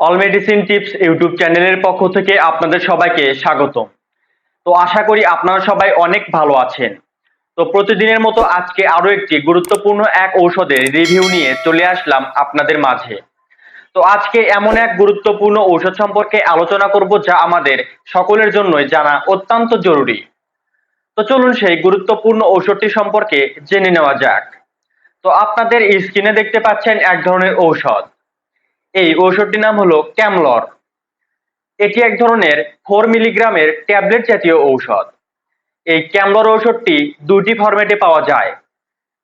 All medicine tips YouTube চ্যানেলের পক্ষ থেকে আপনাদের সবাইকে স্বাগত তো আশা করি আপনারা সবাই অনেক ভালো আছেন। তো প্রতিদিনের মতো আজকে আরও একটি গুরুত্বপূর্ণ এক ঔষধের রিভিউ নিয়ে চলে আসলাম আপনাদের মাঝে। তো আজকে এমন এক গুরুত্বপূর্ণ ঔষধ সম্পর্কে আলোচনা করব যা আমাদের সকলের জন্যই জানা অত্যন্ত জরুরি। তো চলুন সেই গুরুত্বপূর্ণ ঔষধটি সম্পর্কে জেনে নেওয়া যাক। তো আপনাদের স্ক্রিনে দেখতে পাচ্ছেন এক ধরনের ঔষধ। এই ঔষধটির নাম হলো ক্যামলর। এটি এক ধরনের ফোর মিলিগ্রামের ট্যাবলেট জাতীয় ঔষধ। এই ক্যামলর ঔষধটি দুটি ফরম্যাটে পাওয়া যায়।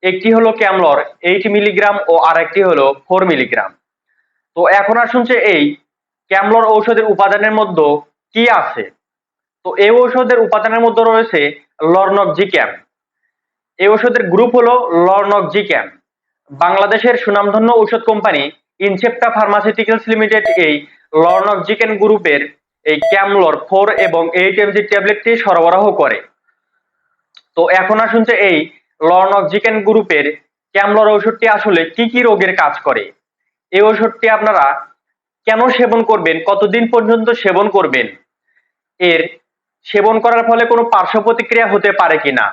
একটি হলো ক্যামলর এইট মিলিগ্রাম ও আরেকটি হলো ফোর মিলিগ্রাম। তো এখন আর যে এই ক্যামলর ঔষধের উপাদানের মধ্যে কি আছে? তো এই ঔষধের উপাদানের মধ্যে রয়েছে লর্নকজিক্যাম এই ঔষধের গ্রুপ হলো লর্নকজিক্যাম বাংলাদেশের সুনামধন্য ঔষধ কোম্পানি ইনসেপ্টা ফার্মাসিউটিক্যালস লিমিটেড এই লর্নকজিকেন গ্রুপের এই ক্যামলর ফোর এবং এইট এমজি ট্যাবলেটটি সরবরাহ করে। তো এখন আসুন যে এই লর্নকজিকেন গ্রুপের ক্যামলর ওষুধটি আসলে কি কি রোগের কাজ করে? এই ওষুধটি আপনারা কেন সেবন করবেন? কতদিন পর্যন্ত সেবন করবেন? এর সেবন করার ফলে কোনো পার্শ্ব প্রতিক্রিয়া হতে পারে কিনা?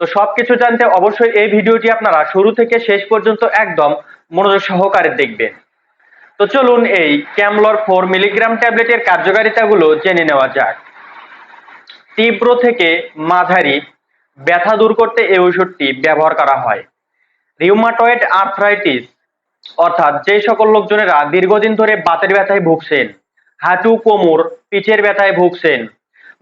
তো সবকিছু জানতে অবশ্যই এই ভিডিওটি আপনারা শুরু থেকে শেষ পর্যন্ত একদম মনোযোগ সহকারে দেখবেন। তো চলুন এই ক্যামলর ফোর মিলিগ্রাম ট্যাবলেটের কার্যকারিতাগুলো জেনে নেওয়া যাক। তীব্র থেকে মাঝারি ব্যথা দূর করতে এই ওষুধটি ব্যবহার করা হয়। রিউমাটয়েড আর্থ্রাইটিস, অর্থাৎ যে সকল লোকজনেরা দীর্ঘদিন ধরে বাতের ব্যথায় ভুগছেন, হাঁটু কোমর, পিঠের ব্যথায় ভুগছেন,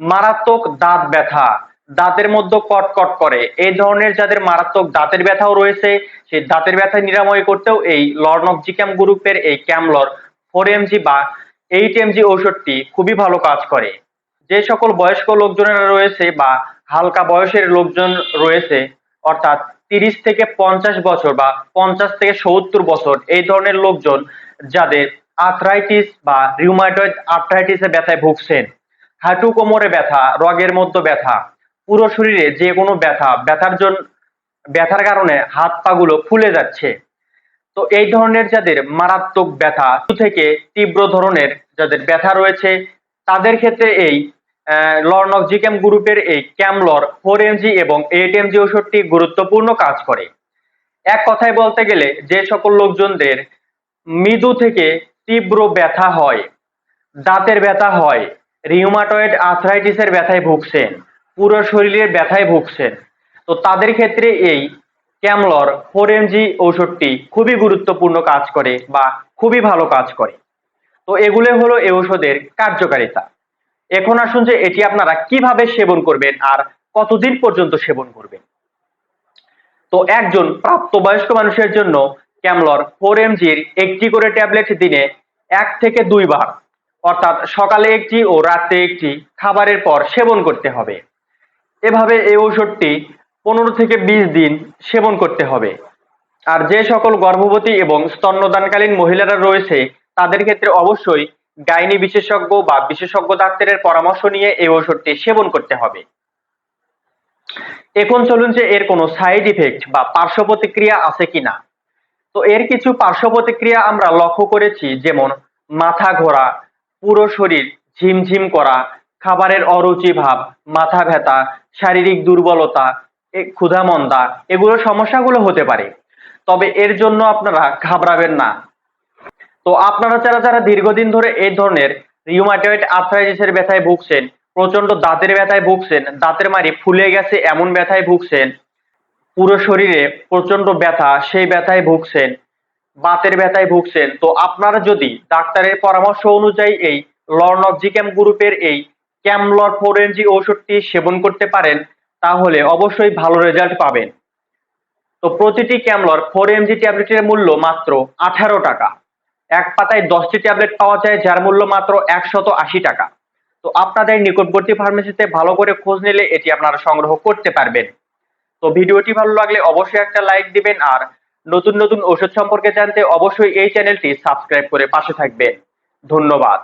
মারাত্মক দাঁত ব্যথা দাঁতের মধ্যে কটকট করে। এই ধরনের যাদের মারাত্মক দাঁতের ব্যথাও রয়েছে, সেই দাঁতের ব্যথা নিরাময় করতেও এই লর্নকজিক্যাম গ্রুপের এই ক্যামলর four M G eight M G খুবই ভালো কাজ করে। যে সকল বয়স্ক লোকজনেরা রয়েছে বা হালকা বয়সের লোকজন রয়েছে, অর্থাৎ তিরিশ থেকে পঞ্চাশ বছর বা পঞ্চাশ থেকে সত্তর বছর, এই ধরনের লোকজন যাদের আর্থ্রাইটিস বা রিউমাটয়েড আর্থ্রাইটিসের ব্যথায় ভুগছেন, হাঁটু কোমরে ব্যথা, রগের মধ্যে ব্যথা পুরো শরীরে যে কোনো ব্যথা, ব্যথার জন্য ব্যথার কারণে হাত পা গুলো ফুলে যাচ্ছে। তো এই ধরনের যাদের মারাত্মক ব্যথা থেকে তীব্র ধরনের যাদের ব্যথা রয়েছে, তাদের ক্ষেত্রে এই লর্নকজিক্যাম গ্রুপের এই ক্যামলর ফোর এমজি এবং এইট এমজি ওষুধটি গুরুত্বপূর্ণ কাজ করে। এক কথায় বলতে গেলে, যে সকল লোকজনদের মৃদু থেকে তীব্র ব্যথা হয়, দাঁতের ব্যথা হয় রিউমাটয়েড আর্থ্রাইটিসের ব্যথায় ভুগছেন পুরো শরীরের ব্যথায় ভুগছেন তো তাদের ক্ষেত্রে এই ক্যামলর ফোর এমজি ঔষধটি খুবই গুরুত্বপূর্ণ কাজ করে বা খুবই ভালো কাজ করে। তো এগুলো হলো এই ঔষধের কার্যকারিতা। এখন আসুন যে এটি আপনারা কীভাবে সেবন করবেন আর কতদিন পর্যন্ত সেবন করবেন। তো একজন প্রাপ্তবয়স্ক মানুষের জন্য ক্যামলর ফোর এমজির একটি করে ট্যাবলেট দিনে এক থেকে দুইবার, অর্থাৎ সকালে একটি ও রাতে একটি খাবারের পর সেবন করতে হবে। এভাবে এই ঔষধটি পনেরো থেকে বিশ দিন সেবন করতে হবে। আর যে সকল গর্ভবতী এবং স্তন্যদানকালীন মহিলারা রয়েছে, তাদের ক্ষেত্রে অবশ্যই গাইনি বিশেষজ্ঞ বা বিশেষজ্ঞ ডাক্তারের পরামর্শ নিয়ে এই ওষুধটি সেবন করতে হবে। এখন চলুন যে এর কোনো সাইড ইফেক্ট বা পার্শ্ব প্রতিক্রিয়া আছে কিনা। তো এর কিছু পার্শ্ব প্রতিক্রিয়া আমরা লক্ষ্য করেছি, যেমন মাথা ঘোরা, পুরো শরীর ঝিমঝিম করা, খাবারের অরুচি ভাব, মাথা ব্যথা শারীরিক দুর্বলতা ক্ষুধামন্দা, এগুলো সমস্যাগুলো হতে পারে। তবে এর জন্য আপনারা ঘাবড়াবেন না। তো আপনারা যারা যারা দীর্ঘদিন ধরে এই ধরনের রিউমাটয়েড আর্থ্রাইটিসের ব্যথায় ভুগছেন প্রচণ্ড দাঁতের ব্যথায় ভুগছেন, দাঁতের মারি ফুলে গেছে, এমন ব্যথায় ভুগছেন, পুরো শরীরে প্রচণ্ড ব্যথা, সেই ব্যথায় ভুগছেন, বাতের ব্যথায় ভুগছেন, তো আপনারা যদি ডাক্তারের পরামর্শ অনুযায়ী এই লর্নকজিক্যাম গ্রুপের এই ক্যামলর ফোর এনজি ওষুধটি সেবন করতে পারেন, তাহলে অবশ্যই ভালো রেজাল্ট পাবেন। তো প্রতিটি ক্যামলর ফোর এমজি ট্যাবলেটের মূল্য মাত্র আঠারো টাকা। এক পাতায় দশটি ট্যাবলেট পাওয়া যায়, যার মূল্য মাত্র একশত আশি টাকা। তো আপনাদের নিকটবর্তী ফার্মেসিতে ভালো করে খোঁজ নিলে এটি আপনারা সংগ্রহ করতে পারবেন। তো ভিডিওটি ভালো লাগলে অবশ্যই একটা লাইক দিবেন, আর নতুন নতুন ওষুধ সম্পর্কে জানতে অবশ্যই এই চ্যানেলটি সাবস্ক্রাইব করে পাশে থাকবেন। ধন্যবাদ।